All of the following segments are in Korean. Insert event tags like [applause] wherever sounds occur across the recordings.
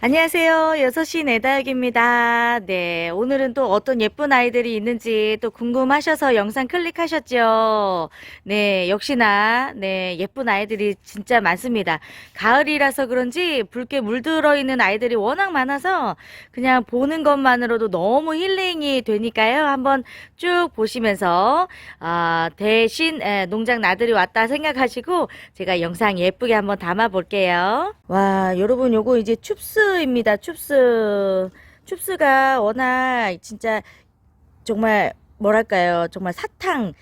안녕하세요. 6시 내다육입니다. 네, 오늘은 또 어떤 예쁜 아이들이 있는지 또 궁금하셔서 영상 클릭하셨죠? 네, 역시나, 네, 예쁜 아이들이 진짜 많습니다. 가을이라서 그런지 붉게 물들어 있는 아이들이 워낙 많아서 그냥 보는 것만으로도 너무 힐링이 되니까요. 한번 쭉 보시면서, 아, 대신, 에, 농장 나들이 왔다 생각하시고 제가 영상 예쁘게 한번 담아 볼게요. 와, 여러분 요거 이제 춥스 입니다. 춥스. 춥스가 워낙 진짜 정말 뭐랄까요? 정말 사탕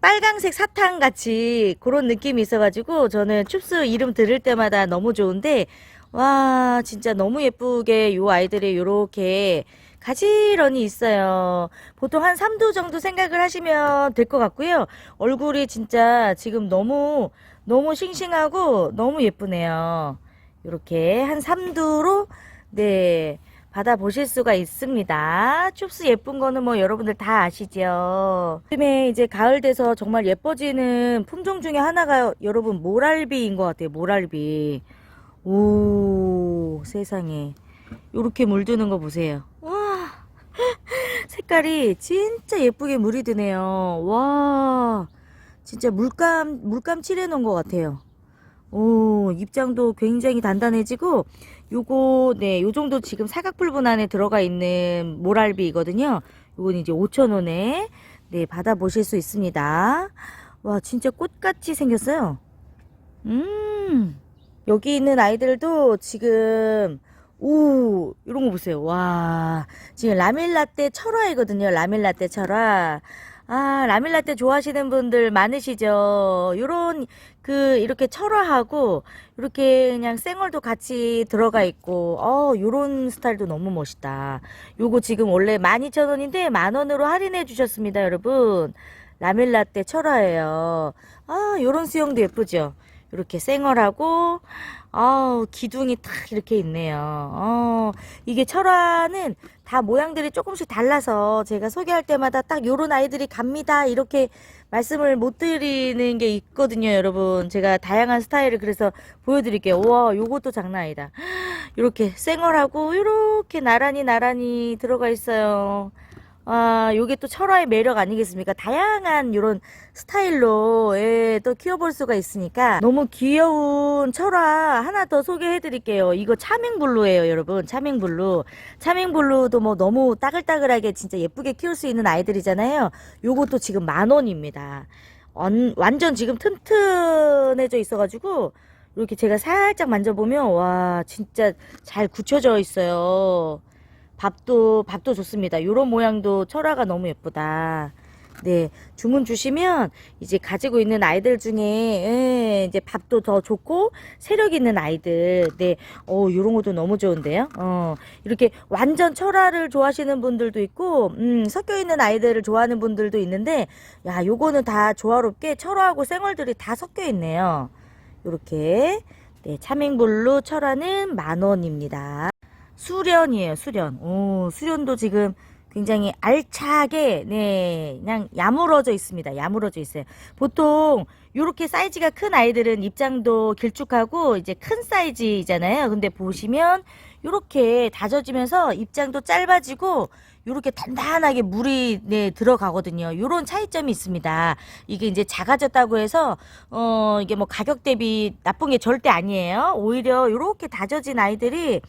빨강색 사탕 같이 그런 느낌이 있어가지고 저는 춥스 이름 들을 때마다 너무 좋은데 와 진짜 너무 예쁘게 요 아이들이 요렇게 가지런히 있어요. 보통 한 3도 정도 생각을 하시면 될 것 같고요. 얼굴이 진짜 지금 너무 너무 싱싱하고 너무 예쁘네요. 이렇게 한 3두로 네 받아보실 수가 있습니다. 춥스 예쁜 거는 뭐 여러분들 다 아시죠. 요즘에 이제 가을 돼서 정말 예뻐지는 품종 중에 하나가 여러분 모랄비인 것 같아요. 모랄비. 오 세상에 요렇게 물드는 거 보세요. 와 [laughs] 색깔이 진짜 예쁘게 물이 드네요. 와 진짜 물감 물감 칠해 놓은 것 같아요. 오, 입장도 굉장히 단단해지고, 요거, 네, 요 정도 지금 사각불분 안에 들어가 있는 모랄비거든요. 요건 이제 5,000원에, 네, 받아 보실 수 있습니다. 와, 진짜 꽃같이 생겼어요. 음, 여기 있는 아이들도 지금, 오, 이런 거 보세요. 와, 지금 라밀라떼 철화이거든요. 라밀라떼 철화. 아, 라밀라떼 좋아하시는 분들 많으시죠? 요런, 그, 이렇게 철화하고, 이렇게 그냥 생얼도 같이 들어가 있고, 어, 요런 스타일도 너무 멋있다. 요거 지금 원래 12,000원인데 만원으로 할인해 주셨습니다, 여러분. 라밀라떼 철화예요. 아, 요런 수영도 예쁘죠? 이렇게 생얼하고, 아우, 기둥이 탁 이렇게 있네요. 어, 이게 철화는 다 모양들이 조금씩 달라서 제가 소개할 때마다 딱 요런 아이들이 갑니다. 이렇게 말씀을 못 드리는 게 있거든요, 여러분. 제가 다양한 스타일을 그래서 보여드릴게요. 와, 요것도 장난 아니다. [gasps] 이렇게 생얼하고, 이렇게 나란히 나란히 들어가 있어요. 아, 요게 또 철화의 매력 아니겠습니까? 다양한 요런 스타일로, 예, 또 키워볼 수가 있으니까 너무 귀여운 철화 하나 더 소개해 드릴게요. 이거 차밍블루예요, 여러분. 차밍블루. 차밍블루도 뭐 너무 따글따글하게 진짜 예쁘게 키울 수 있는 아이들이잖아요. 요것도 지금 만 원입니다. 완, 완전 지금 튼튼해져 있어가지고, 이렇게 제가 살짝 만져보면, 와, 진짜 잘 굳혀져 있어요. 밥도 밥도 좋습니다. 요런 모양도 철화가 너무 예쁘다. 네, 주문 주시면 이제 가지고 있는 아이들 중에 예, 이제 밥도 더 좋고 세력 있는 아이들, 네, 어 요런 것도 너무 좋은데요. 어 이렇게 완전 철화를 좋아하시는 분들도 있고, 음 섞여 있는 아이들을 좋아하는 분들도 있는데, 야 요거는 다 조화롭게 철화하고 생얼들이 다 섞여 있네요. 요렇게 네, 차밍블루 철화는 만 원입니다. 수련이에요, 수련. 오, 수련도 지금 굉장히 알차게, 네, 그냥 야무러져 있습니다. 야무러져 있어요. 보통, 요렇게 사이즈가 큰 아이들은 입장도 길쭉하고, 이제 큰 사이즈잖아요. 근데 보시면, 요렇게 다져지면서 입장도 짧아지고, 요렇게 단단하게 물이, 네, 들어가거든요. 요런 차이점이 있습니다. 이게 이제 작아졌다고 해서, 어, 이게 뭐 가격 대비 나쁜 게 절대 아니에요. 오히려 요렇게 다져진 아이들이,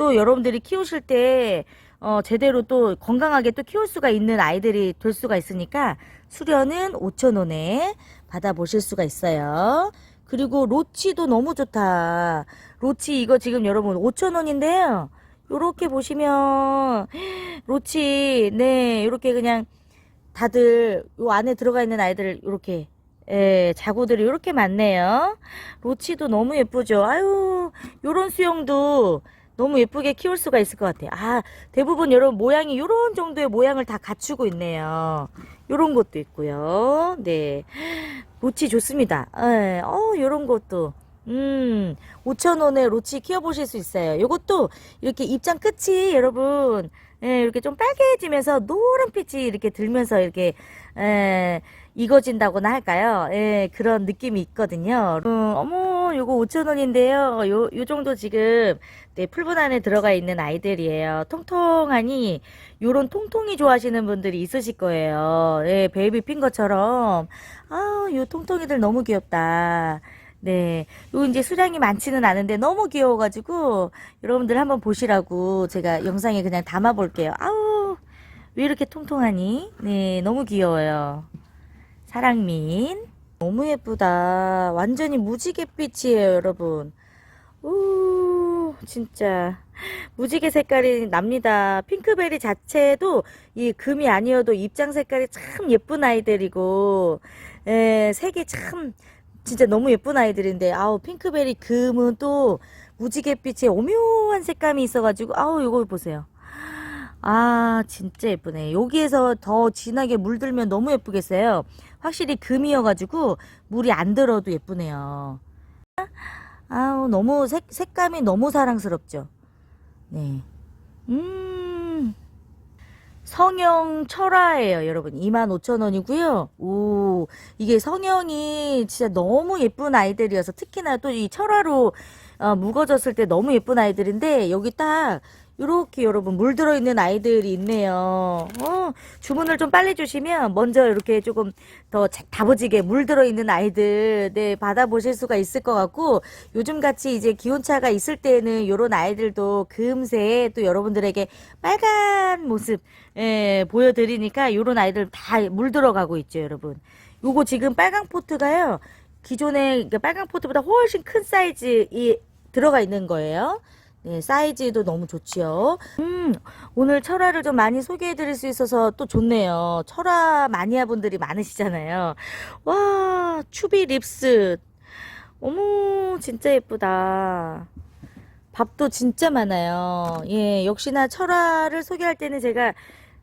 또 여러분들이 키우실 때 어, 제대로 또 건강하게 또 키울 수가 있는 아이들이 될 수가 있으니까 수련은 5,000원에 받아보실 수가 있어요. 그리고 로치도 너무 좋다. 로치 이거 지금 여러분 5,000원인데요. 요렇게 보시면 로치 네 요렇게 그냥 다들 요 안에 들어가 있는 아이들 요렇게 예, 자구들이 요렇게 많네요. 로치도 너무 예쁘죠. 아유 요런 수영도 너무 예쁘게 키울 수가 있을 것 같아요. 아, 대부분 여러분 모양이 요런 정도의 모양을 다 갖추고 있네요. 요런 것도 있고요. 네. 로치 좋습니다. 예, 어, 요런 것도. 음, 5,000원에 로치 키워보실 수 있어요. 요것도 이렇게 입장 끝이 여러분, 예, 이렇게 좀 빨개지면서 노란빛이 이렇게 들면서 이렇게, 예, 익어진다고나 할까요? 예, 그런 느낌이 있거든요. 음, 어머, 요거 5,000원인데요. 요, 요 정도 지금, 네, 풀분 안에 들어가 있는 아이들이에요. 통통하니, 요런 통통이 좋아하시는 분들이 있으실 거예요. 예, 베이비 핀 것처럼. 아, 요 통통이들 너무 귀엽다. 네. 요 이제 수량이 많지는 않은데 너무 귀여워가지고, 여러분들 한번 보시라고 제가 영상에 그냥 담아 볼게요. 아우, 왜 이렇게 통통하니? 네, 너무 귀여워요. 사랑민. 너무 예쁘다. 완전히 무지갯빛이에요, 여러분. 오, 진짜. 무지개 색깔이 납니다. 핑크베리 자체도 이 금이 아니어도 입장 색깔이 참 예쁜 아이들이고, 에, 색이 참, 진짜 너무 예쁜 아이들인데, 아우, 핑크베리 금은 또 무지갯빛에 오묘한 색감이 있어가지고, 아우, 이거 보세요. 아, 진짜 예쁘네. 여기에서 더 진하게 물들면 너무 예쁘겠어요. 확실히 금이어가지고 물이 안 들어도 예쁘네요. 아우, 너무 색, 색감이 너무 사랑스럽죠. 네. 음. 성형 철화예요, 여러분. 25,000원이고요. 오, 이게 성형이 진짜 너무 예쁜 아이들이어서 특히나 또 이 철화로 어, 묵어졌을 때 너무 예쁜 아이들인데 여기 딱 이렇게 여러분 물 들어있는 아이들이 있네요. 어, 주문을 좀 빨리 주시면 먼저 이렇게 조금 더 자- 다부지게 물 들어있는 아이들 네 받아보실 수가 있을 것 같고 요즘 같이 이제 기온차가 있을 때는 요런 아이들도 금세 또 여러분들에게 빨간 모습 예, 보여드리니까 요런 아이들 다 물 들어가고 있죠 여러분. 요거 지금 빨강 포트가요. 기존의 그 빨강 포트보다 훨씬 큰 사이즈 이 들어가 있는 거예요. 네, 사이즈도 너무 좋지요. 음, 오늘 철화를 좀 많이 소개해 드릴 수 있어서 또 좋네요. 철화 마니아 분들이 많으시잖아요. 와, 추비 립스. 어머, 진짜 예쁘다. 밥도 진짜 많아요. 예, 역시나 철화를 소개할 때는 제가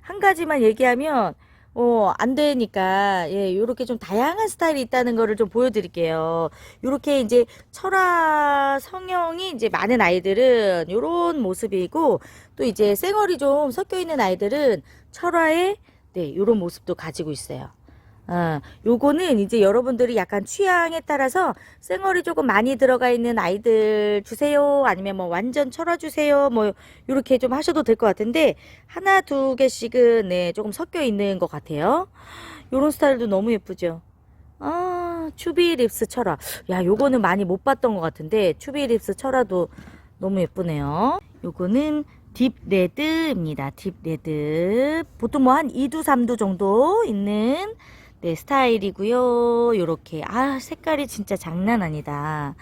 한 가지만 얘기하면 어, 안 되니까, 예, 요렇게 좀 다양한 스타일이 있다는 거를 좀 보여드릴게요. 요렇게 이제 철화 성형이 이제 많은 아이들은 요런 모습이고, 또 이제 쌩얼이 좀 섞여 있는 아이들은 철화에, 네, 요런 모습도 가지고 있어요. 어, 요거는 이제 여러분들이 약간 취향에 따라서 쌩얼이 조금 많이 들어가 있는 아이들 주세요. 아니면 뭐 완전 철화 주세요. 뭐 요렇게 좀 하셔도 될 것 같은데 하나 두 개씩은 네, 조금 섞여 있는 것 같아요. 요런 스타일도 너무 예쁘죠. 아, 추비 립스 철화. 야, 요거는 많이 못 봤던 것 같은데 추비 립스 철화도 너무 예쁘네요. 요거는 딥 레드입니다. 딥 레드. 보통 뭐 한 2두, 3두 정도 있는 네, 스타일이고요. 요렇게. 아, 색깔이 진짜 장난 아니다.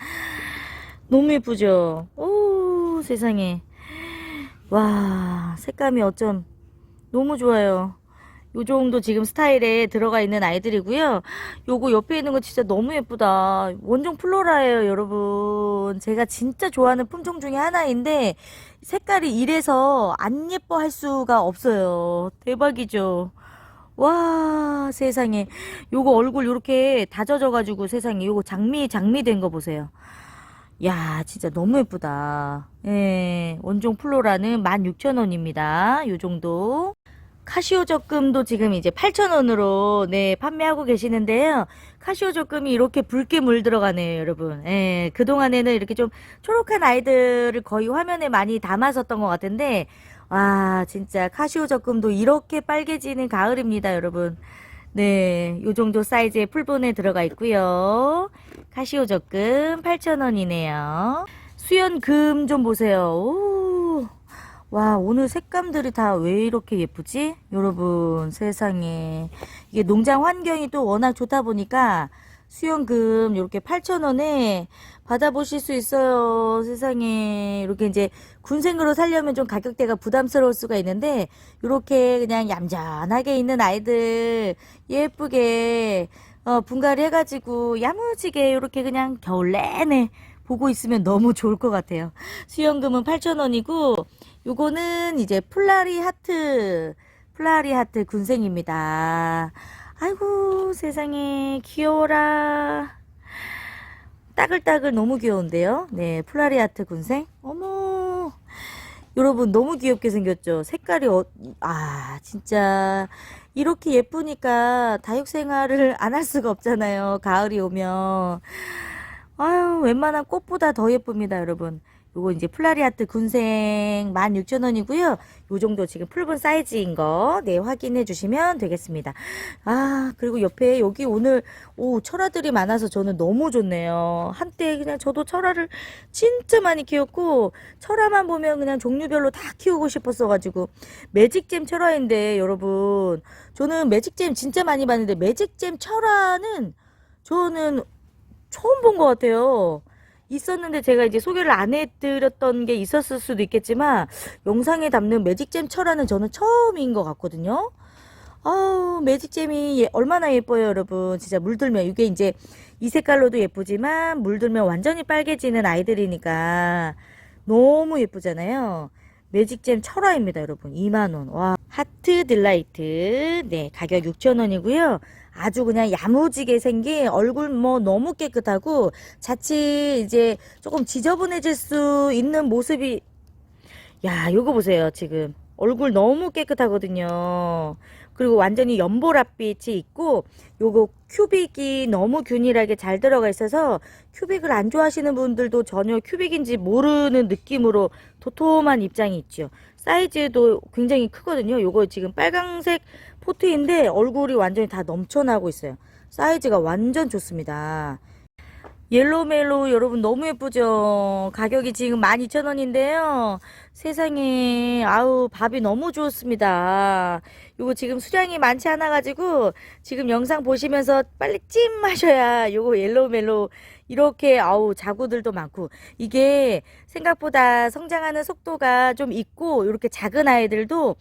너무 예쁘죠? 오, 세상에. 와, 색감이 어쩜 너무 좋아요. 요 정도 지금 스타일에 들어가 있는 아이들이고요. 요거 옆에 있는 거 진짜 너무 예쁘다. 원종 플로라예요, 여러분. 제가 진짜 좋아하는 품종 중에 하나인데 색깔이 이래서 안 예뻐 할 수가 없어요. 대박이죠. 와, 세상에. 요거 얼굴 요렇게 다져져가지고 세상에 요거 장미, 장미 된 거 보세요. 야, 진짜 너무 예쁘다. 예, 원종 플로라는 16,000원입니다. 요 정도. 카시오 적금도 지금 이제 8,000원으로 네, 판매하고 계시는데요. 카시오 적금이 이렇게 붉게 물 들어가네요, 여러분. 예, 그동안에는 이렇게 좀 초록한 아이들을 거의 화면에 많이 담았었던 것 같은데, 와, 진짜 카시오 적금도 이렇게 빨개지는 가을입니다, 여러분. 네, 요 정도 사이즈의 풀본에 들어가 있고요. 카시오 적금 8,000원이네요. 수연금 좀 보세요. 오. 와, 오늘 색감들이 다 왜 이렇게 예쁘지? 여러분, 세상에. 이게 농장 환경이 또 워낙 좋다 보니까 수연금 이렇게 8,000원에 받아보실 수 있어요. 세상에. 이렇게 이제 군생으로 살려면 좀 가격대가 부담스러울 수가 있는데, 이렇게 그냥 얌전하게 있는 아이들 예쁘게, 어, 분갈이 해가지고 야무지게 이렇게 그냥 겨울 내내 보고 있으면 너무 좋을 것 같아요. 수연금은 8,000원이고, 요거는 이제 플라리 하트, 플라리 하트 군생입니다. 아이고, 세상에, 귀여워라. 따글따글 너무 귀여운데요? 네, 플라리 하트 군생. 어머, 여러분 너무 귀엽게 생겼죠? 색깔이 어, 아 진짜 이렇게 예쁘니까 다육생활을 안 할 수가 없잖아요. 가을이 오면 아유 웬만한 꽃보다 더 예쁩니다, 여러분. 요거 이제 플라리아트 군생 16,000원이고요. 요 정도 지금 풀분 사이즈인 거, 네, 확인해 주시면 되겠습니다. 아, 그리고 옆에 여기 오늘, 오, 철화들이 많아서 저는 너무 좋네요. 한때 그냥 저도 철화를 진짜 많이 키웠고, 철화만 보면 그냥 종류별로 다 키우고 싶었어가지고, 매직잼 철화인데, 여러분, 저는 매직잼 진짜 많이 봤는데, 매직잼 철화는 저는 처음 본 것 같아요. 있었는데 제가 이제 소개를 안 해드렸던 게 있었을 수도 있겠지만 영상에 담는 매직잼 철화는 저는 처음인 것 같거든요. 아우 매직잼이 예- 얼마나 예뻐요 여러분. 진짜 물들면. 이게 이제 이 색깔로도 예쁘지만 물들면 완전히 빨개지는 아이들이니까 너무 예쁘잖아요. 매직잼 철화입니다 여러분. 2만원. 와 하트 딜라이트. 네 가격 6천원이고요 아주 그냥 야무지게 생긴 얼굴 뭐 너무 깨끗하고 자칫 이제 조금 지저분해질 수 있는 모습이 야 요거 보세요 지금. 얼굴 너무 깨끗하거든요. 그리고 완전히 연보랏빛이 있고 요거 큐빅이 너무 균일하게 잘 들어가 있어서 큐빅을 안 좋아하시는 분들도 전혀 큐빅인지 모르는 느낌으로 도톰한 입장이 있죠. 사이즈도 굉장히 크거든요. 요거 지금 빨강색 포트인데 얼굴이 완전히 다 넘쳐나고 있어요 사이즈가 완전 좋습니다 옐로멜로 여러분 너무 예쁘죠? 가격이 지금 12,000원인데요. 세상에 아우 밥이 너무 좋습니다. 요거 지금 수량이 많지 않아 가지고 지금 영상 보시면서 빨리 찜 마셔야 요거 옐로멜로 이렇게 아우 자구들도 많고 이게 생각보다 성장하는 속도가 좀 있고 이렇게 작은 아이들도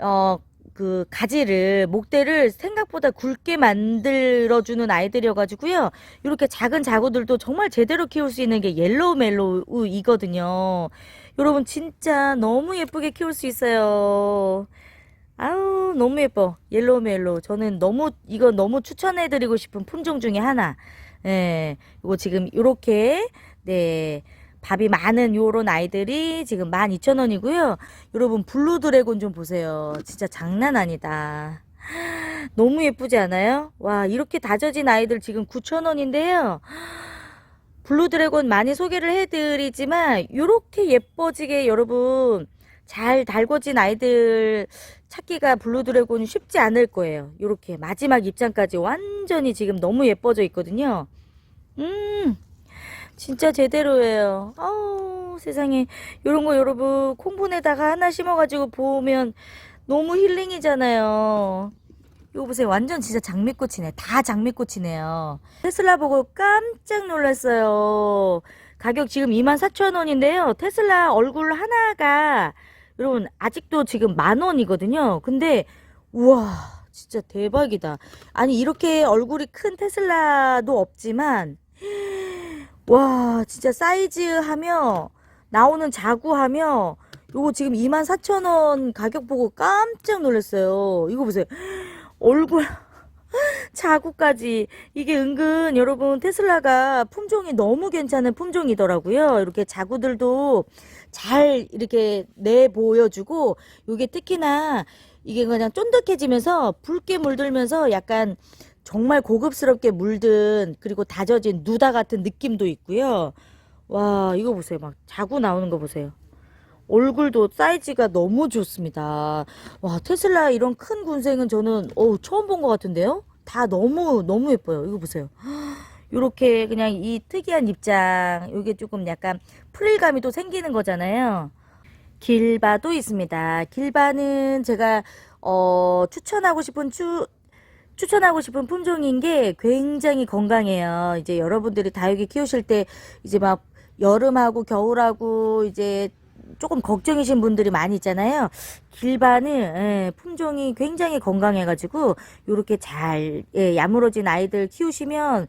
어 그 가지를 목대를 생각보다 굵게 만들어 주는 아이들이어 가지고요. 이렇게 작은 자구들도 정말 제대로 키울 수 있는 게 옐로우 멜로우이거든요. 여러분 진짜 너무 예쁘게 키울 수 있어요. 아우 너무 예뻐 옐로우 멜로우 저는 너무 이거 너무 추천해 드리고 싶은 품종 중에 하나. 예, 이거 지금 이렇게 네. 밥이 많은 요런 아이들이 지금 12,000원이고요. 여러분 블루 드래곤 좀 보세요. 진짜 장난 아니다. [gasps] 너무 예쁘지 않아요? 와 이렇게 다져진 아이들 지금 9,000원인데요. [gasps] 블루 드래곤 많이 소개를 해드리지만 이렇게 예뻐지게 여러분 잘 달궈진 아이들 찾기가 블루 드래곤이 쉽지 않을 거예요. 이렇게 마지막 입장까지 완전히 지금 너무 예뻐져 있거든요. 음 진짜 제대로예요. 아우 세상에 요런 거 여러분 콩분에다가 하나 심어가지고 보면 너무 힐링이잖아요. 이거 보세요. 완전 진짜 장미꽃이네. 다 장미꽃이네요. 테슬라 보고 깜짝 놀랐어요. 가격 지금 24,000원인데요. 테슬라 얼굴 하나가 여러분 아직도 지금 만 원이거든요. 근데 우와 진짜 대박이다. 아니 이렇게 얼굴이 큰 테슬라도 없지만 와 진짜 사이즈 하며 나오는 자구 하며 요거 지금 24,000원 가격 보고 깜짝 놀랐어요. 이거 보세요. 얼굴 [laughs] 자구까지 이게 은근 여러분 테슬라가 품종이 너무 괜찮은 품종이더라고요. 이렇게 자구들도 잘 이렇게 내 보여주고 요게 특히나 이게 그냥 쫀득해지면서 붉게 물들면서 약간 정말 고급스럽게 물든 그리고 다져진 누다 같은 느낌도 있고요. 와 이거 보세요. 막 자구 나오는 거 보세요. 얼굴도 사이즈가 너무 좋습니다. 와, 테슬라 이런 큰 군생은 저는 어우, 처음 본 것 같은데요? 다 너무 너무 예뻐요. 이거 보세요. [gasps] 요렇게 그냥 이 특이한 입장, 요게 조금 약간 프릴감이 또 생기는 거잖아요. 길바도 있습니다. 길바는 제가 어, 추천하고 싶은 추 추천하고 싶은 품종인 게 굉장히 건강해요. 이제 여러분들이 다육이 키우실 때 이제 막 여름하고 겨울하고 이제 조금 걱정이신 분들이 많이 있잖아요. 길바는 예, 품종이 굉장히 건강해가지고 요렇게 잘 예, 야무러진 아이들 키우시면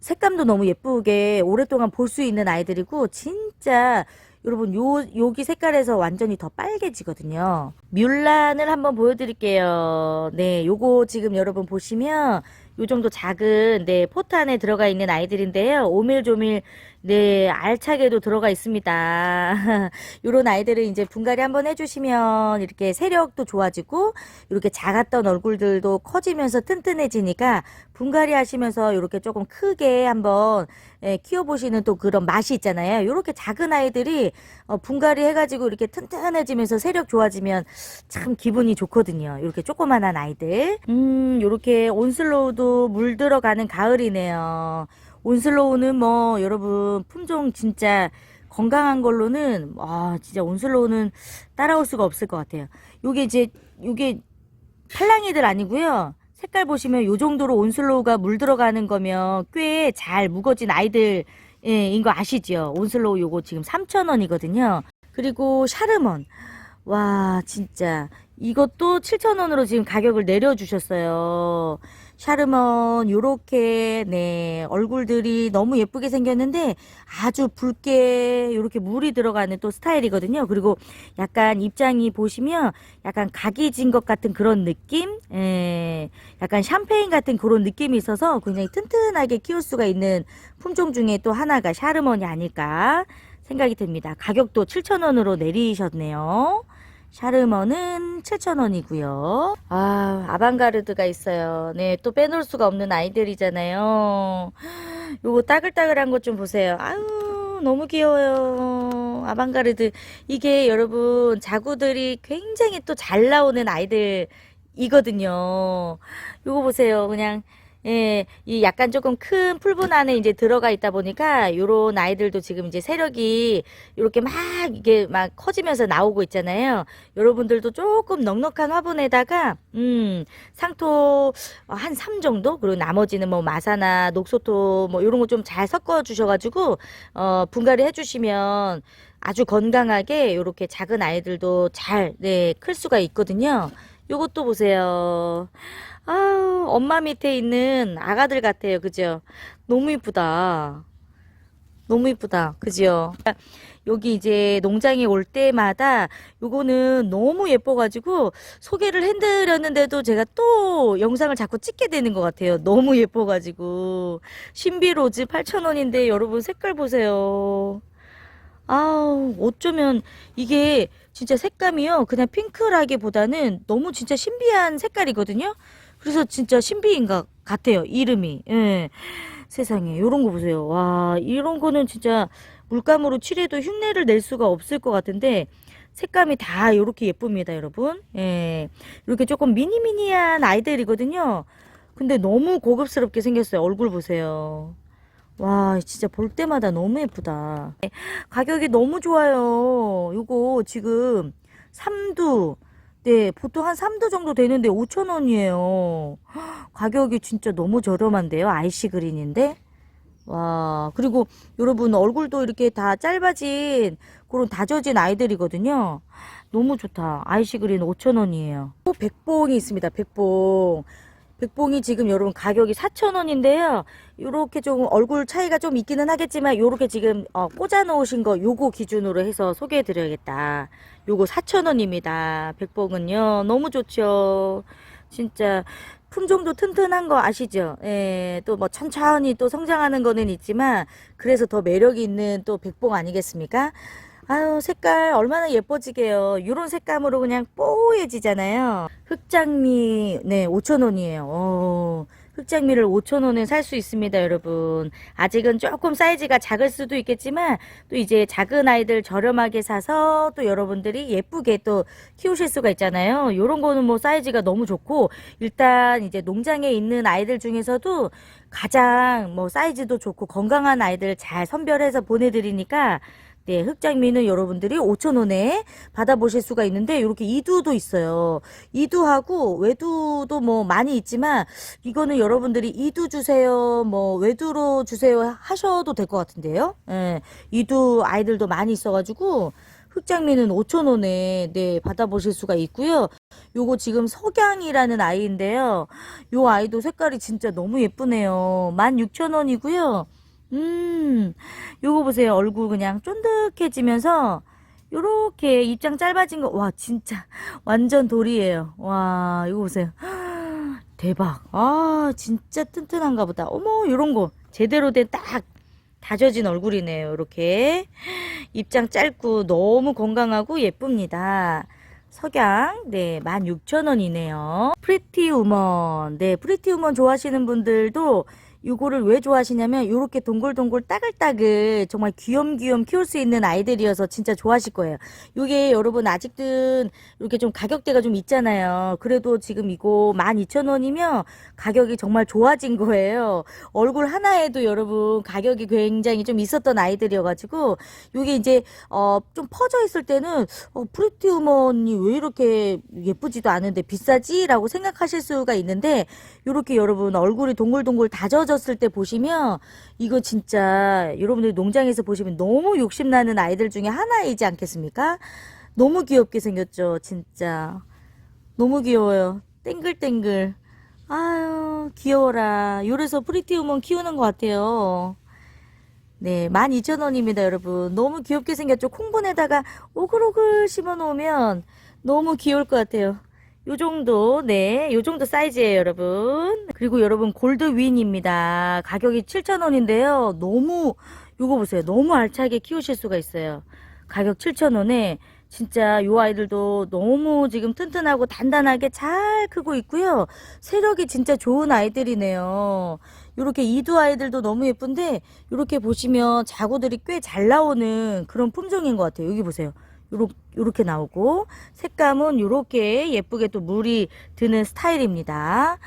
색감도 너무 예쁘게 오랫동안 볼 수 있는 아이들이고 진짜 여러분 요 여기 색깔에서 완전히 더 빨개지거든요. 뮬란을 한번 보여드릴게요. 네, 요거 지금 여러분 보시면 요 정도 작은 네 포트 안에 들어가 있는 아이들인데요. 오밀조밀 네, 알차게도 들어가 있습니다. [laughs] 요런 아이들은 이제 분갈이 한번 해주시면 이렇게 세력도 좋아지고 이렇게 작았던 얼굴들도 커지면서 튼튼해지니까 분갈이 하시면서 이렇게 조금 크게 한번 예, 키워보시는 또 그런 맛이 있잖아요. 요렇게 작은 아이들이 어, 분갈이 해가지고 이렇게 튼튼해지면서 세력 좋아지면 참 기분이 좋거든요. 이렇게 조그만한 아이들. 음, 요렇게 온슬로우도 물 들어가는 가을이네요. 온슬로우는 뭐 여러분 품종 진짜 건강한 걸로는 아 진짜 온슬로우는 따라올 수가 없을 것 같아요. 요게 이제 요게 팔랑이들 아니고요. 색깔 보시면 요 정도로 온슬로우가 물 들어가는 거면 꽤 잘 묵어진 아이들 예, 인거 아시죠? 온슬로우 요거 지금 3,000원이거든요. 그리고 샤르먼. 와, 진짜. 이것도 7,000원으로 지금 가격을 내려주셨어요. 샤르먼, 요렇게, 네, 얼굴들이 너무 예쁘게 생겼는데 아주 붉게 요렇게 물이 들어가는 또 스타일이거든요. 그리고 약간 입장이 보시면 약간 각이 진 것 같은 그런 느낌? 예, 약간 샴페인 같은 그런 느낌이 있어서 굉장히 튼튼하게 키울 수가 있는 품종 중에 또 하나가 샤르먼이 아닐까 생각이 듭니다. 가격도 7,000원으로 내리셨네요. 샤르먼은 7,000원이고요. 아, 아방가르드가 있어요. 네, 또 빼놓을 수가 없는 아이들이잖아요. 요거 따글따글한 것 좀 보세요. 아유, 너무 귀여워요. 아방가르드. 이게 여러분, 자구들이 굉장히 또 잘 나오는 아이들이거든요. 요거 보세요. 그냥, 예, 이 약간 조금 큰 풀분 안에 이제 들어가 있다 보니까 요런 아이들도 지금 이제 세력이 이렇게 막 이게 막 커지면서 나오고 있잖아요. 여러분들도 조금 넉넉한 화분에다가 음, 상토 한 3 정도 그리고 나머지는 뭐 마사나 녹소토 뭐 요런 거 좀 잘 섞어 주셔 가지고 어, 분갈이 해 주시면 아주 건강하게 요렇게 작은 아이들도 잘 네, 클 수가 있거든요. 요것도 보세요. 엄마 밑에 있는 아가들 같아요. 그죠? 너무 이쁘다. 너무 이쁘다. 그죠? 여기 이제 농장에 올 때마다 요거는 너무 예뻐가지고 소개를 해드렸는데도 제가 또 영상을 자꾸 찍게 되는 것 같아요. 너무 예뻐가지고. 신비로즈 8,000원인데 여러분 색깔 보세요. 아우, 어쩌면 이게 진짜 색감이요. 그냥 핑크라기보다는 너무 진짜 신비한 색깔이거든요. 그래서 진짜 신비인 것 같아요. 이름이. 예. 세상에. 요런 거 보세요. 와, 이런 거는 진짜 물감으로 칠해도 흉내를 낼 수가 없을 것 같은데 색감이 다 요렇게 예쁩니다, 여러분. 예. 이렇게 조금 미니미니한 아이들이거든요. 근데 너무 고급스럽게 생겼어요. 얼굴 보세요. 와, 진짜 볼 때마다 너무 예쁘다. 가격이 너무 좋아요. 요거 지금 3두. 네, 보통 한 3두 정도 되는데 5,000원이에요. 가격이 진짜 너무 저렴한데요. 아이시 그린인데. 와, 그리고 여러분 얼굴도 이렇게 다 짧아진 그런 다져진 아이들이거든요. 너무 좋다. 아이시 그린 5,000원이에요. 또 백봉이 있습니다. 백봉. 백봉이 지금 여러분 가격이 4,000원인데요. 요렇게 좀 얼굴 차이가 좀 있기는 하겠지만 요렇게 지금 어, 꽂아 놓으신 거 요거 기준으로 해서 소개해 드려야겠다. 요거 4,000원입니다. 백봉은요. 너무 좋죠. 진짜 품종도 튼튼한 거 아시죠? 예, 또 뭐 천천히 또 성장하는 거는 있지만 그래서 더 매력이 있는 또 백봉 아니겠습니까? 아유, 색깔 얼마나 예뻐지게요. 요런 색감으로 그냥 뽀얘지잖아요. 흑장미, 네, 5,000원이에요. 어, 흑장미를 5,000원에 살 수 있습니다, 여러분. 아직은 조금 사이즈가 작을 수도 있겠지만, 또 이제 작은 아이들 저렴하게 사서 또 여러분들이 예쁘게 또 키우실 수가 있잖아요. 요런 거는 뭐 사이즈가 너무 좋고, 일단 이제 농장에 있는 아이들 중에서도 가장 뭐 사이즈도 좋고 건강한 아이들 잘 선별해서 보내드리니까, 네, 흑장미는 여러분들이 5,000원에 받아보실 수가 있는데, 이렇게 이두도 있어요. 이두하고 외두도 뭐 많이 있지만, 이거는 여러분들이 이두 주세요, 뭐 외두로 주세요 하셔도 될 것 같은데요. 예, 이두 아이들도 많이 있어가지고, 흑장미는 5,000원에 네, 받아보실 수가 있고요. 요거 지금 석양이라는 아이인데요. 요 아이도 색깔이 진짜 너무 예쁘네요. 16,000원이고요. 음, 요거 보세요. 얼굴 그냥 쫀득해지면서 요렇게 입장 짧아진 거, 와, 진짜 [laughs] 완전 돌이에요. 와, 이거 보세요. [gasps] 대박. 아, 진짜 튼튼한가 보다. 어머, 요런 거. 제대로 된 딱 다져진 얼굴이네요. 이렇게 [gasps] 입장 짧고 너무 건강하고 예쁩니다. 석양, 네, 16,000원이네요. 프리티 우먼, 네, 프리티 우먼 좋아하시는 분들도 요거를 왜 좋아하시냐면 요렇게 동글동글 따글따글 정말 귀염귀염 키울 수 있는 아이들이어서 진짜 좋아하실 거예요. 요게 여러분 아직도 이렇게 좀 가격대가 좀 있잖아요. 그래도 지금 이거 12,000원이면 가격이 정말 좋아진 거예요. 얼굴 하나에도 여러분 가격이 굉장히 좀 있었던 아이들이어가지고 요게 이제 어 좀 퍼져 있을 때는 어 프리티 우먼이 왜 이렇게 예쁘지도 않은데 비싸지 라고 생각하실 수가 있는데 요렇게 여러분 얼굴이 동글동글 다져 졌을 때 보시면 이거 진짜 여러분들 농장에서 보시면 너무 욕심나는 아이들 중에 하나이지 않겠습니까? 너무 귀엽게 생겼죠, 진짜. 너무 귀여워요. 땡글땡글. 아유, 귀여워라. 요래서 프리티 우먼 키우는 것 같아요. 네, 12,000원입니다, 여러분. 너무 귀엽게 생겼죠? 콩분에다가 오글오글 심어 놓으면 너무 귀여울 것 같아요. 요 정도, 네, 요 정도 사이즈예요, 여러분. 그리고 여러분, 골드윈입니다. 가격이 7,000원인데요. 너무, 요거 보세요. 너무 알차게 키우실 수가 있어요. 가격 7,000원에 진짜 요 아이들도 너무 지금 튼튼하고 단단하게 잘 크고 있고요. 세력이 진짜 좋은 아이들이네요. 요렇게 이두 아이들도 너무 예쁜데 요렇게 보시면 자구들이 꽤 잘 나오는 그런 품종인 것 같아요. 여기 보세요. 요렇, 요렇게 나오고 색감은 요렇게 예쁘게 또 물이 드는 스타일입니다.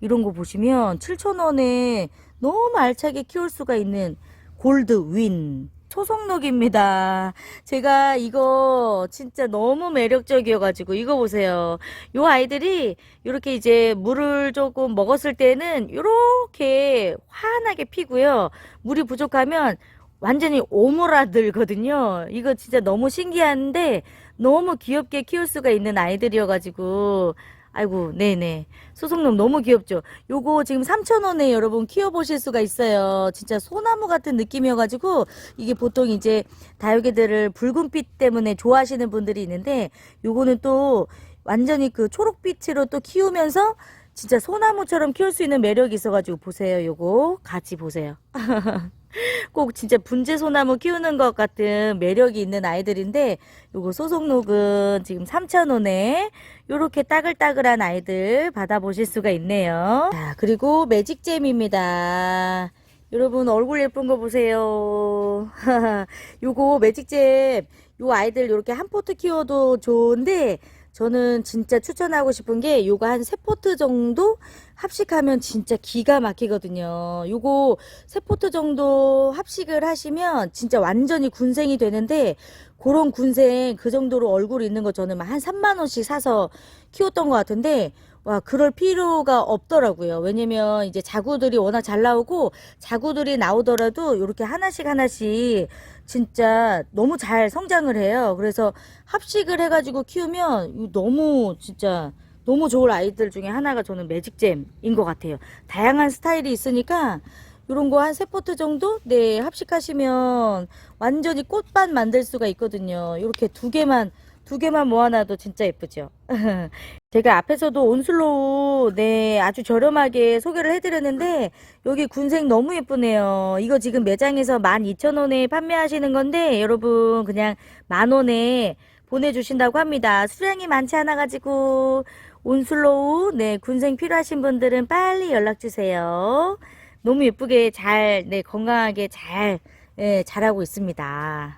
이런 거 보시면 7,000원에 너무 알차게 키울 수가 있는 골드 윈 초성록입니다. 제가 이거 진짜 너무 매력적이어가지고 이거 보세요. 요 아이들이 이렇게 이제 물을 조금 먹었을 때는 이렇게 환하게 피고요. 물이 부족하면 완전히 오므라들거든요. 이거 진짜 너무 신기한데 너무 귀엽게 키울 수가 있는 아이들이어가지고. 아이고 네네. 소속놈 너무 귀엽죠? 요거 지금 3,000원에 여러분 키워보실 수가 있어요. 진짜 소나무 같은 느낌이어가지고 이게 보통 이제 다육이들을 붉은빛 때문에 좋아하시는 분들이 있는데 요거는 또 완전히 그 초록빛으로 또 키우면서 진짜 소나무처럼 키울 수 있는 매력이 있어가지고 보세요 요거. 같이 보세요 [laughs] [laughs] 꼭 진짜 분재 소나무 키우는 것 같은 매력이 있는 아이들인데 요거 소속록은 지금 3,000원에 요렇게 따글따글한 아이들 받아보실 수가 있네요. 자, 그리고 매직잼입니다. 여러분 얼굴 예쁜 거 보세요. [laughs] 요거 매직잼 요 아이들 요렇게 한 포트 키워도 좋은데 저는 진짜 추천하고 싶은 게 요거 한세 포트 정도 합식하면 진짜 기가 막히거든요. 요거 세 포트 정도 합식을 하시면 진짜 완전히 군생이 되는데 그런 군생 그 정도로 얼굴 있는 거 저는 한 3만 원씩 사서 키웠던 것 같은데 와 그럴 필요가 없더라고요. 왜냐면 이제 자구들이 워낙 잘 나오고 자구들이 나오더라도 이렇게 하나씩 하나씩 진짜 너무 잘 성장을 해요. 그래서 합식을 해가지고 키우면 너무 진짜 너무 좋을 아이들 중에 하나가 저는 매직잼인 것 같아요. 다양한 스타일이 있으니까 이런 거 한 세 포트 정도 네 합식하시면 완전히 꽃밭 만들 수가 있거든요. 이렇게 두 개만 두 개만 모아놔도 진짜 예쁘죠. [laughs] 제가 앞에서도 온슬로우 네 아주 저렴하게 소개를 해드렸는데 여기 군색 너무 예쁘네요. 이거 지금 매장에서 12,000원에 판매하시는 건데 여러분 그냥 만원에 보내주신다고 합니다. 수량이 많지 않아 가지고 온슬로우 네 군생 필요하신 분들은 빨리 연락 주세요. 너무 예쁘게 잘 네 건강하게 잘 예, 자라고 있습니다.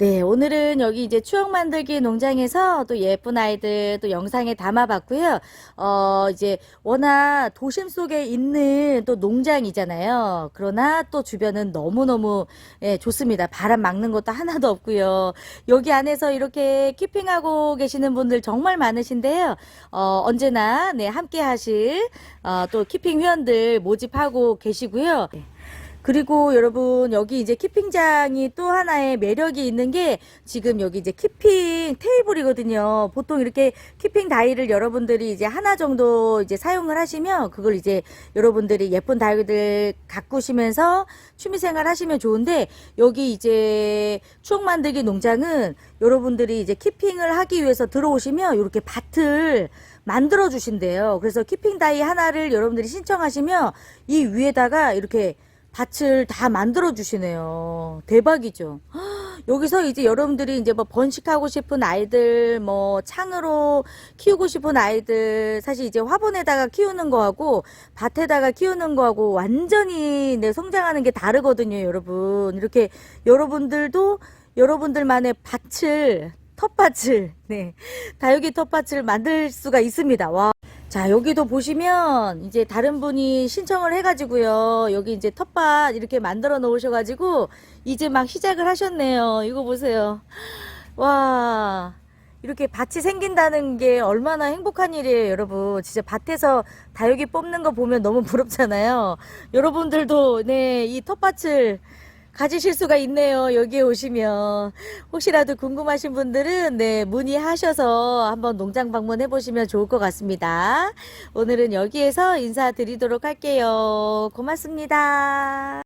네, 오늘은 여기 이제 추억 만들기 농장에서 또 예쁜 아이들 또 영상에 담아봤고요. 어, 이제 워낙 도심 속에 있는 또 농장이잖아요. 그러나 또 주변은 너무너무 예, 좋습니다. 바람 막는 것도 하나도 없고요. 여기 안에서 이렇게 키핑하고 계시는 분들 정말 많으신데요. 어, 언제나 네, 함께 하실 어, 또 키핑 회원들 모집하고 계시고요. 네. 그리고 여러분 여기 이제 키핑장이 또 하나의 매력이 있는 게 지금 여기 이제 키핑 테이블이거든요. 보통 이렇게 키핑 다이를 여러분들이 이제 하나 정도 이제 사용을 하시면 그걸 이제 여러분들이 예쁜 다이들 가꾸시면서 취미생활 하시면 좋은데 여기 이제 추억 만들기 농장은 여러분들이 이제 키핑을 하기 위해서 들어오시면 이렇게 밭을 만들어 주신대요. 그래서 키핑 다이 하나를 여러분들이 신청하시면 이 위에다가 이렇게 밭을 다 만들어 주시네요. 대박이죠. [gasps] 여기서 이제 여러분들이 이제 뭐 번식하고 싶은 아이들, 뭐 창으로 키우고 싶은 아이들, 사실 이제 화분에다가 키우는 거하고 밭에다가 키우는 거하고 완전히 네, 성장하는 게 다르거든요, 여러분. 이렇게 여러분들도 여러분들만의 밭을, 텃밭을, 네, 다육이 텃밭을 만들 수가 있습니다. 와. 자, 여기도 보시면 이제 다른 분이 신청을 해가지고요. 여기 이제 텃밭 이렇게 만들어 놓으셔가지고 이제 막 시작을 하셨네요. 이거 보세요. 와. 이렇게 밭이 생긴다는 게 얼마나 행복한 일이에요, 여러분. 진짜 밭에서 다육이 뽑는 거 보면 너무 [laughs] 부럽잖아요. 여러분들도, 네, 이 텃밭을 가지실 수가 있네요. 여기에 오시면. 혹시라도 궁금하신 분들은, 네, 문의하셔서 한번 농장 방문해 보시면 좋을 것 같습니다. 오늘은 여기에서 인사드리도록 할게요. 고맙습니다.